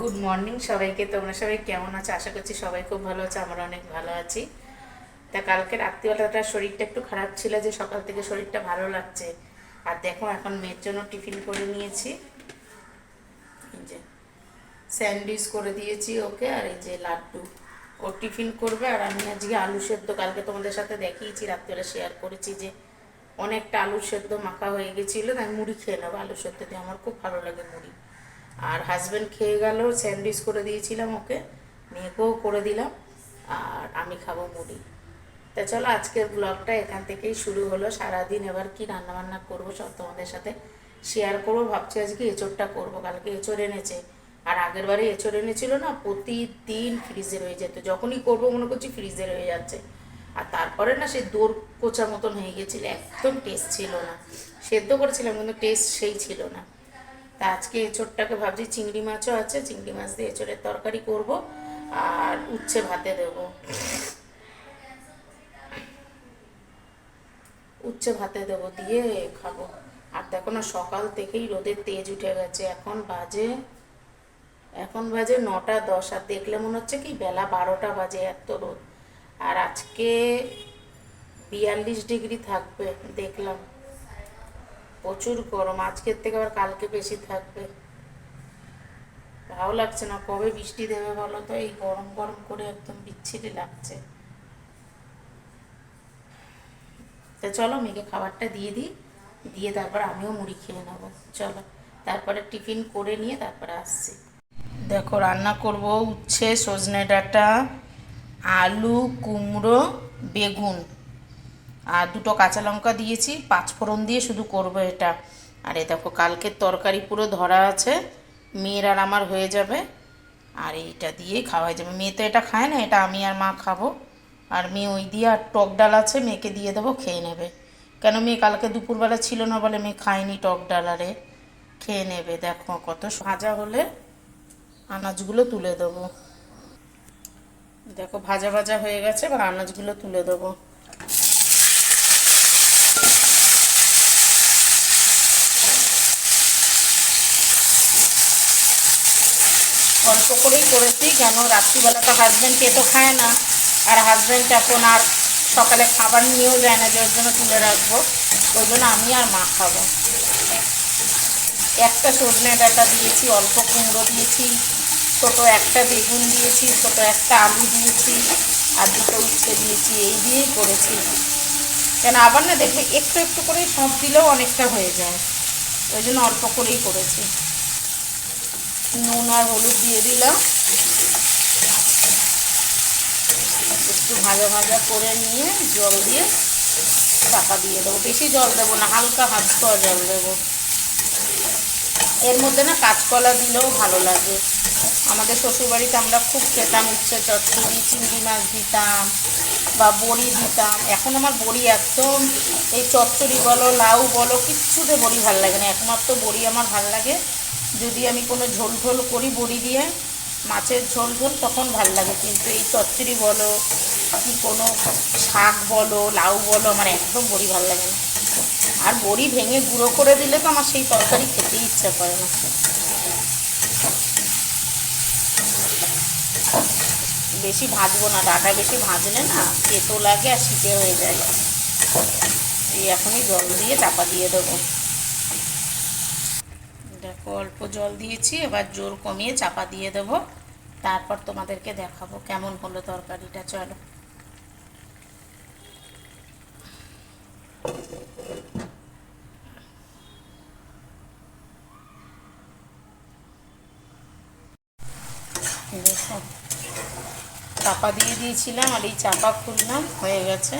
Good morning সবাইকে, তোমরা সবাই কেমন আছো? আশা করছি সবাই খুব ভালো আছে, আমরা অনেক ভালো আছি। তা কালকে রাত্রিবেলাটা শরীরটা একটু খারাপ ছিল যে সকাল থেকে শরীরটা ভালো লাগছে। আর দেখো, এখন মেয়ের জন্য টিফিন করে নিয়েছি। যে স্যান্ডউইচ করে দিয়েছি ওকে, আর এই যে লাড্ডু। ও টিফিন করবে, আর আমি আজকে আলু সেদ্ধ কালকে তোমাদের সাথে দেখিয়েছি, রাত্রিবেলা শেয়ার করেছি যে অনেকটা আলু সেদ্ধ মাখা হয়ে গেছিল, তাই মুড়ি খেয়ে নেব। আলু সেদ্ধ দিয়ে আমার খুব ভালো লাগে মুড়ি। আর হাজব্যান্ড খেয়ে গেল স্যান্ডউইচ করে দিয়েছিলাম ওকে মেয়েকেও করে দিলাম, আর আমি খাব মুড়ি। তা চলো আজকের ব্লগটা এখান থেকেই শুরু হলো। সারাদিন এবার কি রান্নাবান্না করব সব তোমাদের সাথে শেয়ার করব। ভাবছি আজকে এঁচোড়টা করব, কালকে এঁচোড় এনেছে। আর আগের বারে এঁচোড় এনেছিল না, প্রতিদিন ফ্রিজে রয়ে যেত। যখনই করব মনে করছি ফ্রিজে রয়ে যাচ্ছে। আর তারপরে না সে দোর কোচা মতন হয়ে গেছিল, একদম টেস্ট ছিল না। সেদ্ধ করেছিলাম কিন্তু টেস্ট সেই ছিল না। তা আজকে এঁচোড়টাকে ভাবছি চিংড়ি মাছও আছে, চিংড়ি মাছ দিয়ে এঁচোড়ের তরকারি করব আর উচ্ছে ভাতে দেবো। উচ্ছে ভাতে দেবো, দিয়ে খাব। আর দেখো না, সকাল থেকেই রোদের তেজ উঠে গেছে। এখন বাজে এখন বাজে নটা দশ, আর দেখলে মনে হচ্ছে কি বেলা বারোটা বাজে এত রোদ। আর আজকে বিয়াল্লিশ ডিগ্রি থাকবে, দেখলাম। প্রচুর গরম, আজকের থেকে আবার কালকে বেশি থাকবে। ভালো লাগছে না, কবে বৃষ্টি দেবে বলো তো? এই গরম গরম করে একদম বিচ্ছিরি লাগছে। তো চলো মেয়েকে খাবারটা দিয়ে দিই, দিয়ে তারপর আমিও মুড়ি খেয়ে নেব। চলো, তারপরে টিফিন করে নিয়ে তারপরে আসছি। দেখো, রান্না করব উচ্ছে, সজনে ডাঁটা, আলু, কুমড়ো, বেগুন। আর দুটো কাঁচা লঙ্কা দিয়েছি, পাঁচ ফোড়ন দিয়ে শুধু করব এটা। আর এ দেখো, কালকের তরকারি পুরো ধরা আছে, মেয়ের আর আমার হয়ে যাবে। আর এইটা দিয়ে খাওয়া যাবে। মেয়ে তো এটা খায় না, এটা আমি আর মা খাব। আর মেয়ে ওই দিয়ে আর টক ডাল আছে, মেয়েকে দিয়ে দেবো, খেয়ে নেবে। কেন মেয়ে কালকে দুপুরবেলা ছিল না বলে মেয়ে খায়নি টক ডাল আরে খেয়ে নেবে, দেখো কত ভাজা হলে আনাজগুলো তুলে দেবো। দেখো, ভাজা ভাজা হয়ে গেছে, এবার আনাজগুলো তুলে দেবো। অল্প করেই করেছি, কেন রাত্রিবেলা রাত্রিবেলাটা হাজব্যান্ড তো খায় না। আর হাজব্যান্ড এখন আর সকালে খাবার নিয়েও যায় না, যে ওর জন্য তুলে রাখব, ওই জন্য আমি আর মা খাব। একটা সজনে ডাটা দিয়েছি, অল্প কুমড়ো দিয়েছি, ছোটো একটা বেগুন দিয়েছি, ছোটো একটা আলু দিয়েছি, আর দুটো উচ্ছে দিয়েছি, এই দিয়েই করেছি। কেন আবার না দেখবে একটু একটু করে সব দিলেও অনেকটা হয়ে যায়। ওই জন্য অল্প করেই করেছি। নুন আর হলুদ দিয়ে দিলাম। একটু ভাজা ভাজা করে নিয়ে জল দিয়ে চাপা দিয়ে দেবো। বেশি জল দেবো না, হালকা হাত খাওয়া জল দেবো। এর মধ্যে না কাঁচকলা দিলেও ভালো লাগে। আমাদের শ্বশুরবাড়িতে আমরা খুব খেতাম, উচ্ছে চচ্চড়ি, চিংড়ি মাছ দিতাম বা বড়ি দিতাম। এখন আমার বড়ি একদম, এই চচ্চড়ি বলো, লাউ বলো, কিচ্ছুতে বড়ি ভালো লাগে না। একমাত্র বড়ি আমার ভালো লাগে যদি আমি কোনো ঝোল ঝোল করি বড়ি দিয়ে, মাছের ঝোল ঝোল, তখন ভালো লাগে। কিন্তু এই চচ্চড়ি বলো, কি কোনো শাক বলো, লাউ বলো, আমার একদম বড়ি ভালো লাগে না। আর বড়ি ভেঙে গুঁড়ো করে দিলে তো আমার সেই তরকারি খেতেই ইচ্ছা করে না। বেশি ভাজবো না, ডাটা বেশি ভাজলে না তেতো লাগে আর শীতে হয়ে যায়। এই এখনই জল দিয়ে চাপা দিয়ে দেবো। অল্প জল দিয়েছি, এবার জোর কমিয়ে চাপা দিয়ে দেবো। তারপর তোমাদেরকে দেখাবো কেমন হলো তরকারিটা, চলো। দেখো চাপা দিয়ে দিয়েছিলাম, আর এই চাপা খুললাম, হয়ে গেছে।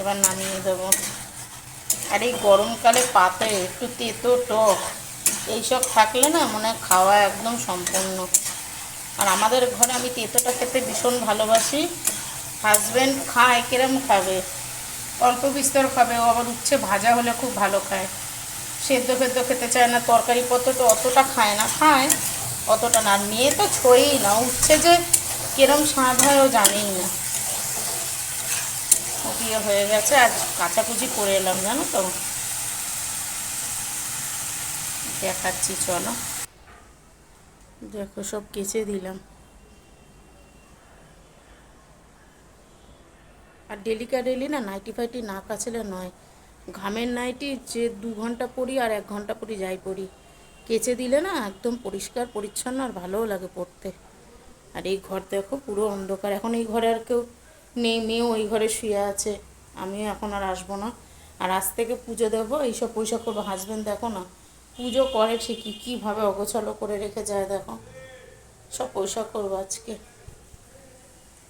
এবার নামিয়ে দেবো। আর এই গরমকালে পাতে একটু তেতো টক। এইসব থাকলে না মনে হয় খাওয়া একদম সম্পূর্ণ। আর আমাদের ঘরে আমি তেঁতোটা খেতে ভীষণ ভালোবাসি। হাজব্যান্ড খায়, কিরম খাবে? অল্প বিস্তর খাবে, ও আবার উচ্ছে ভাজা হলে খুব ভালো খায়। সেদ্ধ ফেদ্ধ খেতে চায় না, তরকারি পত্র তো অতটা খায় না, খায়। অতটা না মেয়ে তো ছয়েই না উচ্ছে যে কিরম স্বাদ হয় ও জানেই না। বিয়ে হয়ে গেছে, আজ কাচাকুচি করে এলাম, জানো তো? দেখাচ্ছি চলো। দেখো, সব কেচে দিলাম। আর ডেলিকা ডেলি না নাইটি ফাইটি না কাচলে নয়। ঘামের নাইটি যে দু ঘণ্টা পরি আর এক ঘণ্টা পরি যাই পরি। কেচে দিলে না একদম পরিষ্কার, পরিচ্ছন্ন আর ভালোও লাগে পড়তে। আর এই ঘর দেখো পুরো অন্ধকার। এখন এই ঘরে আর কেউ নেই, মেয়েও ওই ঘরে শুয়ে আছে। আমিও এখন আর আসব না। আর আজ থেকে পুজো দেবো, এইসব পয়সা করব হাজব্যান্ড দেখো না পুজো করে ঠিকই কীভাবে অগোছালো করে রেখে যায় দেখো। সব পয়সা করব আজকে।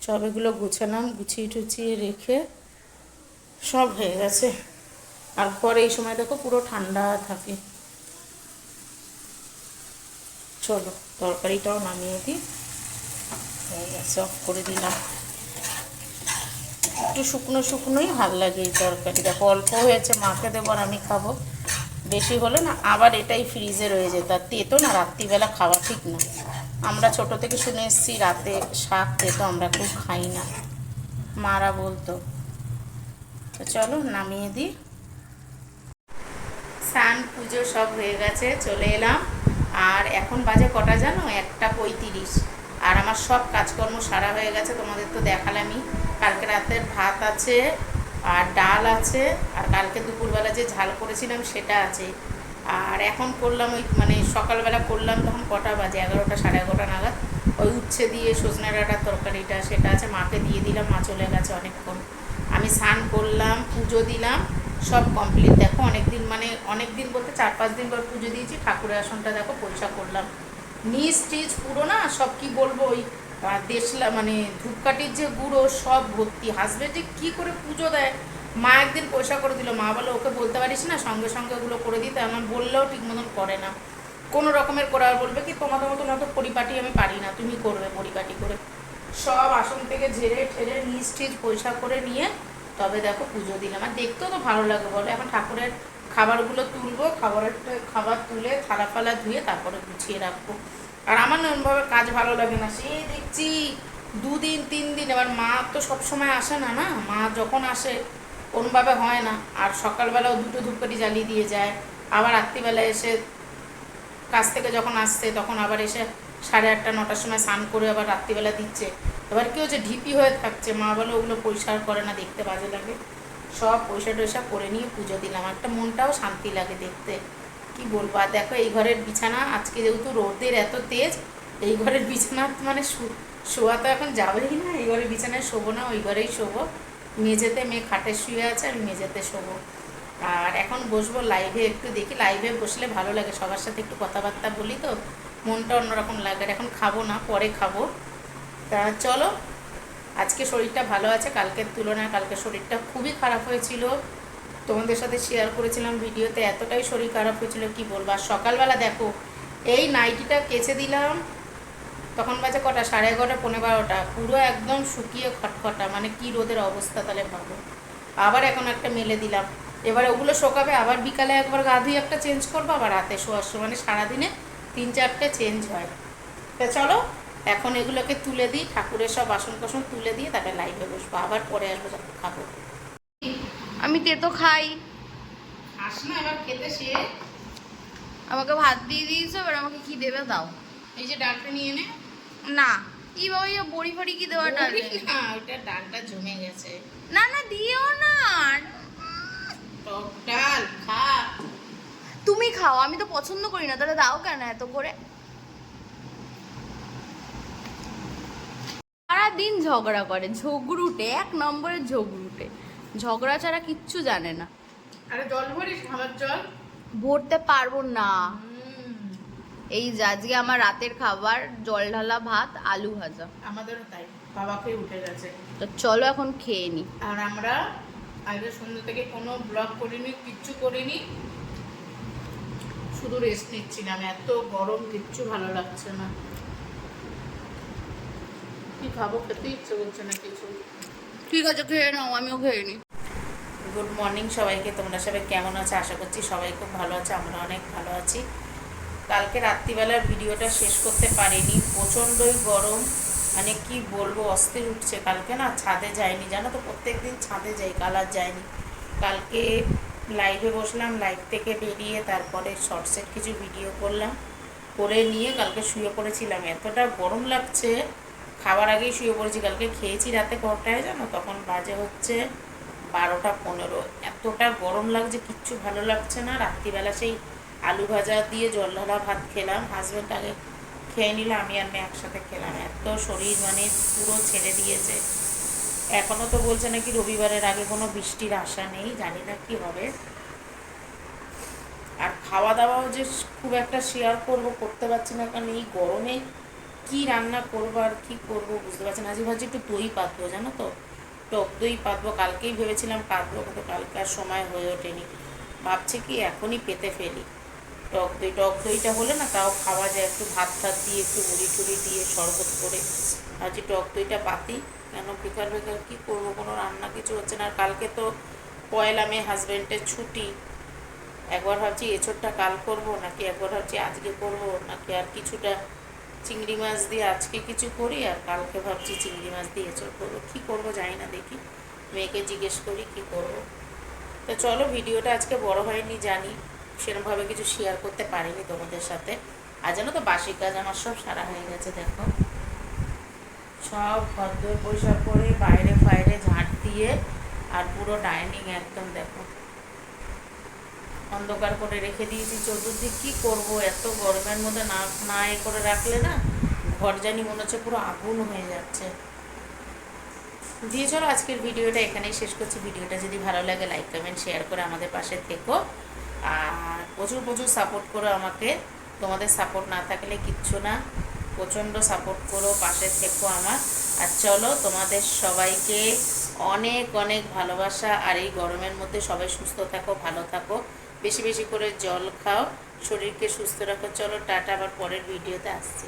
সব এগুলো গুছালাম, গুছিয়ে টুছিয়ে রেখে সব হয়ে গেছে। আর ঘরে এই সময় দেখো পুরো ঠান্ডা থাকে। চলো, তরকারিটাও নামিয়ে দিই। হয়ে গেছে অফ করে দিলাম। একটু শুকনো শুকনোই ভালো লাগে এই তরকারি। দেখো অল্প হয়েছে, মাকে দেবো আর আমি খাব। বেশি হলে না আবার এটাই ফ্রিজে রয়ে যেত। আর তেতো না, রাত্রিবেলা খাওয়া ঠিক না। আমরা ছোট থেকে শুনে এসেছি, রাতে শাক তেতো আমরা খুব খাই না। মারা বলতো। তো চলো নামিয়ে দিই। স্নান, পুজো সব হয়ে গেছে, চলে এলাম। আর এখন বাজে কটা জানো? একটা পঁয়ত্রিশ। আর আমার সব কাজকর্ম সারা হয়ে গেছে, তোমাদের তো দেখালামই। কালকে রাতের ভাত আছে আর ডাল আছে, আর কালকে দুপুরবেলা যে ঝাল করেছিলাম সেটা আছে। আর এখন করলাম ওই মানে সকালবেলা করলাম তখন কটা বাজে? এগারোটা, সাড়ে এগারোটা নাগাদ। ওই উচ্ছে দিয়ে সজনে ডাঁটার তরকারিটা সেটা আছে, মাকে দিয়ে দিলাম, মা চলে গেছে অনেকক্ষণ। আমি স্নান করলাম, পুজো দিলাম, সব কমপ্লিট দেখো অনেক দিন মানে অনেক দিন বলতে চার পাঁচ দিন পর পুজো দিয়েছি, ঠাকুরের আসনটা দেখো পরিষ্কার করলাম। নিচ টিচ পুরো না, সব কি বলব ওই দেশলা মানে ধূপকাঠির যে গুঁড়ো, সব ভর্তি। হাজবেন্ড যে কী করে পুজো দেয়? মা একদিন পয়সা করে দিল। মা বলে, ওকে বলতে পারিস না? সঙ্গে সঙ্গে ওগুলো করে দিতে। আমার বললেও ঠিক মতন করে না। কোনো রকমের করে আর বলবে কি, তোমাদের মতন অত পরিপাটি আমি পারি না। তুমি করবে পরিপাটি করে। সব আসন থেকে ঝেড়ে ঠেড়ে নিচ টিচ পয়সা করে নিয়ে তবে দেখো পুজো দিলাম। আর দেখতেও তো ভালো লাগে, বলো। এখন ঠাকুরের খাবারগুলো তুলবো, খাবারের খাবার তুলে থালা ফালা ধুয়ে তারপরে গুছিয়ে রাখব। আর আমার না কাজ ভালো লাগে না। সে দেখছি দুদিন তিন দিন এবার মা তো সব সময় আসে না না? মা যখন আসে কোনভাবে হয় না। আর সকালবেলাও দুটো ধূপকাঠি জ্বালিয়ে দিয়ে যায়। আবার রাত্রিবেলা এসে কাজ থেকে যখন আসছে, তখন আবার এসে সাড়ে আটটা, নটার সময় স্নান করে আবার রাত্রিবেলা দিচ্ছে। এবার কেউ যে ঢিপি হয়ে থাকছে, মা বলে ওগুলো পরিষ্কার করে না, দেখতে বাজে লাগে। সব পয়সা টয়সা করে নিয়ে পুজো দিলাম। একটা মনটাও শান্তি লাগে দেখতে। কি বলব? আর দেখো, এই ঘরের বিছানা, আজকে যেহেতু রোদের এত তেজ, এই ঘরের বিছানা মানে শোয়া তো এখন যাবেই না। এই ঘরের বিছানায় শোবো না, ওই ঘরেই শোবো। মেঝেতে মেয়ে খাটে শুয়ে আছে, আমি মেঝেতে শোবো। আর এখন বসবো লাইভে একটু দেখি। লাইভে বসলে ভালো লাগে, সবার সাথে একটু কথাবার্তা বলি তো, মনটা অন্যরকম লাগে। এখন খাব না, পরে খাব। তা চলো, আজকে শরীরটা ভালো আছে, কালকের তুলনায় কালকে শরীরটা খুবই খারাপ হয়েছিল। তোমাদের সাথে শেয়ার করেছিলাম ভিডিওতে, এতটাই শরীর খারাপ হয়েছিল, কি বলব? আর সকালবেলা দেখো, এই নাইটিটা কেচে দিলাম, তখন বাজে কটা? সাড়ে এগারোটা পনেরো বারোটা। পুরো একদম শুকিয়ে খটখটা মানে কি রোদের অবস্থা তাহলে ভাবো। আবার এখন একটা মেলে দিলাম। এবার ওগুলো শোকাবে, আবার বিকালে একবার গা ধুয়ে একটা চেঞ্জ করব, আবার রাতে শোয়ার সময়। মানে সারাদিনে তিন চারটে চেঞ্জ হয়। তা চলো, এখন এগুলোকে তুলে দিই, ঠাকুরের সব বাসন কোসন তুলে দিয়ে তারপরে লাইভে বসবো। আবার পরে আসব যখন খাব। আমি তেতো খাই। আমাকে ভাত দিয়ে দিয়েছ এবার আমাকে কি দেবে দাও। এই যে ডালটা নিয়ে নে। না কি বাবা বড়ি ফড়ি কি দেওয়া ডাল না ওইটা ডালটা জমে গেছে। না না দিও না। টক ডাল খা। তুমি খাও আমি তো পছন্দ করি না তাহলে দাও কেন এত করে? সারাদিন ঝগড়া করে ঝগড়ুটে এক নম্বরের ঝগড়ুটে। ঝগড়া ছাড়া কিচ্ছু জানে না। আরে জল ভরিস খাবার জল। ভরতে পারব না। এই আজকে আমার রাতের খাবার জল ঢালা ভাত আলু ভাজা। আমাদেরও তাই বাবাকে উঠে গেছে। তো চলো এখন খেয়ে নি। আর আমরা আগে সন্ধ্যে থেকে কোনো ব্লগ করিনি কিচ্ছু করিনি। শুধু রেস্ট নিচ্ছিলাম এত গরম কিচ্ছু ভালো লাগছে না। কি খাব? খেতে ইচ্ছে করছে না কিছু। ঠিক আছে, খেয়ে নাও, আমিও খেয়ে নি গুড মর্নিং সবাইকে, তোমরা সবাই কেমন আছো? আশা করছি সবাই খুব ভালো আছে, আমরা অনেক ভালো আছি। কালকে রাত্রিবেলার ভিডিওটা শেষ করতে পারিনি, প্রচণ্ডই গরম। মানে কি বলব, অস্থির উঠছে কালকে না, ছাদে যায়নি জানো তো প্রত্যেক দিন ছাদে যাই, কাল আর যায়নি কালকে লাইভে বসলাম লাইভ থেকে বেরিয়ে তারপরে শর্টসের কিছু ভিডিও করলাম, করে নিয়ে কালকে শুয়ে পড়েছিলাম, এতটা গরম লাগছে। খাবার আগেই শুয়ে পড়েছি, কালকে খেয়েছি রাতে কটায় জানো? তখন বাজে হচ্ছে বারোটা পনেরো। এতটা গরম লাগছে, কিচ্ছু ভালো লাগছে না। রাত্রিবেলা সেই আলু ভাজা দিয়ে জল ঢালা ভাত খেলাম। হাজব্যান্ড আগে খেয়ে নিল, আমি আর মেয়ে একসাথে খেলাম। এত শরীর মানে পুরো ছেড়ে দিয়েছে। এখনও তো বলছে নাকি রবিবারের আগে কোনো বৃষ্টির আশা নেই, জানি না কি হবে। আর খাওয়া দাওয়াও যে খুব একটা শেয়ার করব, করতে পারছি না, কারণ এই গরমে কি রান্না করব আর কি করব বুঝতে পারছি না আজ ভাবছি একটু দই পাতবো, জানো তো? টক দই পাতবো, কালকেই ভেবেছিলাম পাতবো, কিন্তু কালকে আর সময় হয়ে ওঠেনি। ভাবছি কি এখনই পেতে ফেলি। টক দই, টক দইটা হলে না তাও খাওয়া যায়, একটু ভাত টাত দিয়ে, একটু মুড়ি টুড়ি দিয়ে, শরবত করে। ভাবছি টক দইটা পাতি, কেন বেকার বেকার কী করব? কোনো রান্না কিছু হচ্ছে না। আর কালকে তো পয়লা মেয়ে হাজব্যান্ডের ছুটি। একবার ভাবছি এঁচোড়টা কাল করব, নাকি একবার ভাবছি আজকে করব, নাকি আর কিছুটা চিংড়ি মাছ দিয়ে আজকে কিছু করি আর কালকে ভাবছি চিংড়ি মাছ দিয়ে এঁচোড় করব। কী করব জানি না, দেখি। মেয়েকে জিজ্ঞেস করি, কি করব? তো চলো, ভিডিওটা আজকে বড় হয়নি, জানি। সেরকমভাবে কিছু শেয়ার করতে পারিনি তোমাদের সাথে। আর জানো তো, বাসি কাজ আমার সব সারা হয়ে গেছে, দেখো। সব ভদ্র পরিষ্কার করে বাইরে ফাইরে ঝাঁট দিয়ে আর পুরো ডাইনিং একদম, দেখো। অন্ধকার করে রেখে দিয়েছি, চতুর্দিক কী করব? এত গরমের মধ্যে না না এ করে রাখলে না ঘর জানি মনে হচ্ছে পুরো আগুন হয়ে যাচ্ছে। দিয়ে চলো, আজকের ভিডিওটা এখানেই শেষ করছি। ভিডিওটা যদি ভালো লাগে লাইক কমেন্ট শেয়ার করে আমাদের পাশে থেকো। আর প্রচুর প্রচুর সাপোর্ট করো আমাকে। তোমাদের সাপোর্ট না থাকলে কিচ্ছু না। প্রচণ্ড সাপোর্ট করো, পাশে থেকো আমার। আর চলো, তোমাদের সবাইকে অনেক অনেক ভালোবাসা। আর এই গরমের মধ্যে সবাই সুস্থ থাকো, ভালো থাকো। বেশি বেশি করে জল খাও শরীরকে সুস্থ রাখো। চলো টাটা আবার পরের ভিডিওতে আসছি।